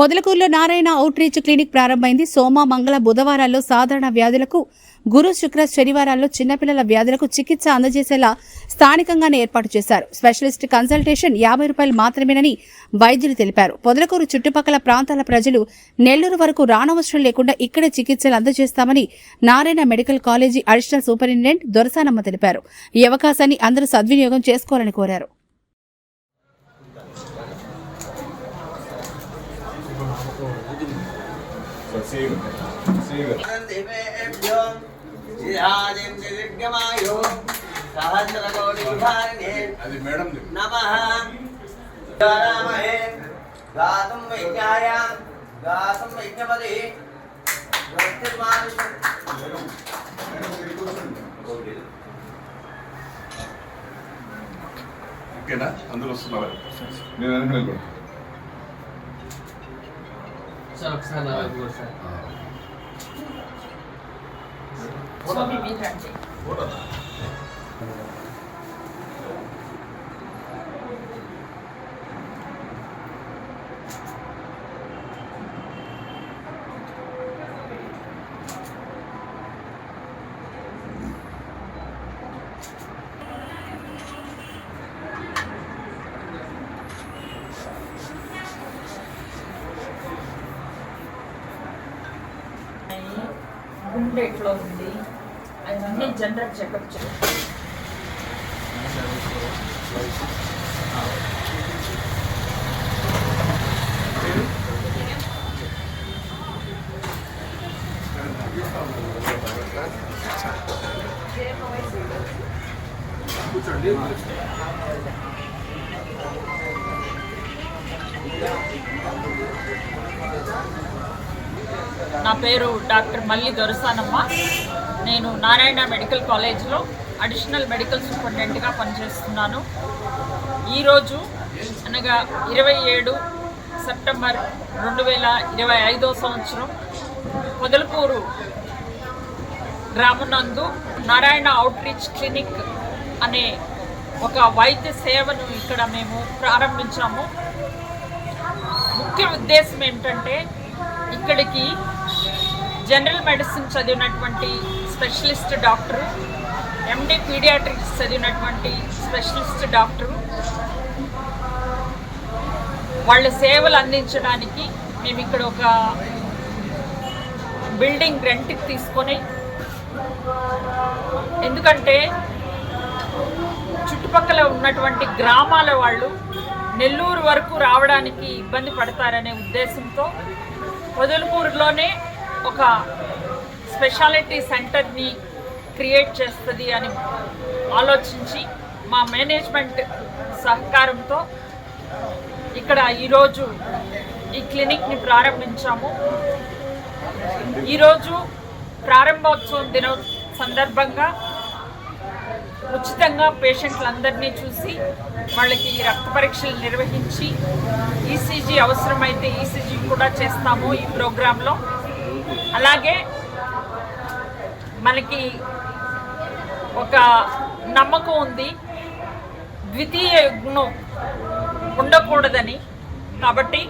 పొదలకూరులో Narayana outreach clinic ప్రారంభమైంది. సోమ మంగళ బుధవారాల్లో సాధారణ వ్యాధులకు గురు శుక్ర శనివారాల్లో చిన్నపిల్లల వ్యాధులకు చికిత్స అందజేసేలా స్థానికంగానే ఏర్పాటు చేశారు. స్పెషలిస్ట్ కన్సల్టేషన్ యాభై రూపాయలు మాత్రమేనని వైద్యులు తెలిపారు. పొదలకూరు చుట్టుపక్కల ప్రాంతాల ప్రజలు నెల్లూరు వరకు రానవసరం లేకుండా ఇక్కడే చికిత్సలు అందజేస్తామని Narayana medical college additional superintendent Dorasanamma తెలిపారు. ఈ అవకాశాన్ని అందరూ సద్వినియోగం చేసుకోవాలని కోరారు. అది మేడం నమః గారామహే గాతుం వైజ్ఞాయ ఓకేనా? అందరూ వస్తున్నారు నేను 像吃海南外婆吃。我老近。గుండె ఎట్లా ఉంది అవన్నీ జనరల్ చెకప్ చేయాలి నా పేరు డాక్టర్ మల్లి దొరసానమ్మ. నేను నారాయణ మెడికల్ కాలేజ్లో అడిషనల్ మెడికల్ సూపరింటెండెంట్గా పనిచేస్తున్నాను. ఈరోజు అనగా ఇరవై ఏడు సెప్టెంబర్ రెండు వేల ఇరవై ఐదో సంవత్సరం పొదలపూరు గ్రామనందు నారాయణ అవుట్ రీచ్ క్లినిక్ అనే ఒక వైద్య సేవను ఇక్కడ మేము ప్రారంభించాము. ముఖ్య ఉద్దేశం ఏమిటంటే ఇక్కడికి జనరల్ మెడిసిన్ చదివినటువంటి స్పెషలిస్ట్ డాక్టరు ఎండి పీడియాట్రిక్స్ చదివినటువంటి స్పెషలిస్ట్ డాక్టరు వాళ్ళ సేవలు అందించడానికి మేము ఇక్కడ ఒక బిల్డింగ్ రెంట్కి తీసుకొని ఎందుకంటే చుట్టుపక్కల ఉన్నటువంటి గ్రామాల వాళ్ళు నెల్లూరు వరకు రావడానికి ఇబ్బంది పడతారనే ఉద్దేశంతో పొదలకూరులోనే ఒక స్పెషాలిటీ సెంటర్ని క్రియేట్ చేస్తుంది అని ఆలోచించి మా మేనేజ్మెంట్ సహకారంతో ఇక్కడ ఈరోజు ఈ క్లినిక్ని ప్రారంభించాము. ఈరోజు ప్రారంభోత్సవం దిన సందర్భంగా ఉచితంగా పేషెంట్లందరినీ చూసి వాళ్ళకి రక్త పరీక్షలు నిర్వహించి ఈసీజీ అవసరమైతే ఈసీజీ కూడా చేస్తాము ఈ ప్రోగ్రాంలో. అలాగే మనకి ఒక నమ్మకం ఉంది. ద్వితీయ యుగ్నం ఉండకూడదని. కాబట్టి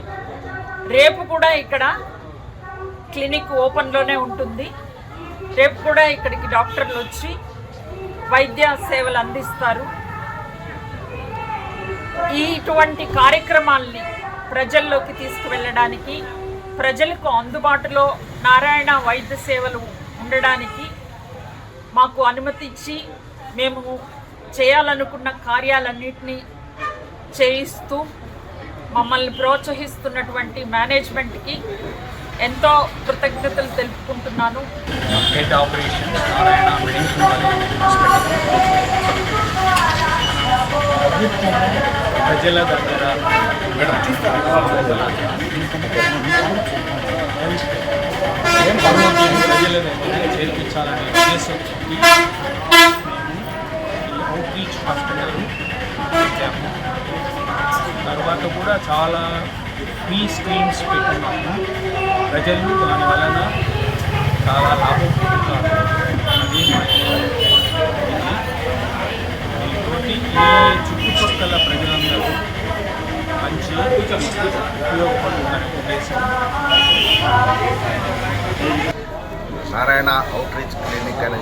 రేపు కూడా ఇక్కడ క్లినిక్ ఓపెన్లోనే ఉంటుంది. రేపు కూడా ఇక్కడికి డాక్టర్లు వచ్చి వైద్య సేవలు అందిస్తారు. ఈ ఇటువంటి కార్యక్రమాల్ని ప్రజల్లోకి తీసుకువెళ్ళడానికి ప్రజలకు అందుబాటులో నారాయణ వైద్య సేవలు ఉండడానికి మాకు అనుమతిచ్చి మేము చేయాలనుకున్న కార్యాలన్నింటినీ చేయిస్తూ మమ్మల్ని ప్రోత్సహిస్తున్నటువంటి మేనేజ్మెంట్కి ఎంతో కృతజ్ఞతలు తెలుపుకుంటున్నాను. ఆపరేషన్ నారాయణ ప్రజల దగ్గర ఏం పనులు ప్రజల దగ్గర చేర్పించాలనే ఉద్దేశంతో ఈ అవుట్ రీచ్ హాస్పిటల్ తర్వాత కూడా చాలా ఫ్రీ స్కీమ్స్ పెట్టున్నాము ప్రజలు దాని వలన చాలా లాభం పొందుతారు. అది మా దీంతోటి ఈ చుట్టుపక్కల ప్రజలందరూ మంచి ఉపయోగపడుతుందని ఉద్దేశం నారాయణ అవుట్ రీచ్ క్లినిక్ అని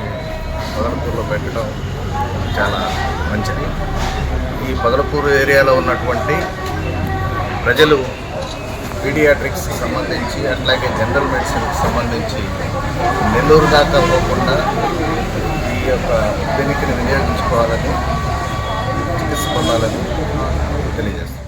పొదలకూరులో పెట్టడం చాలా మంచిది. ఈ పొదలకూరు ఏరియాలో ఉన్నటువంటి ప్రజలు పీడియాట్రిక్స్ సంబంధించి అట్లాగే జనరల్ మెడిసిన్కి సంబంధించి నెల్లూరు దాకా పోకుండా ఈ యొక్క క్లినిక్ని వినియోగించుకోవాలని చికిత్స పొందాలని తెలియజేస్తాను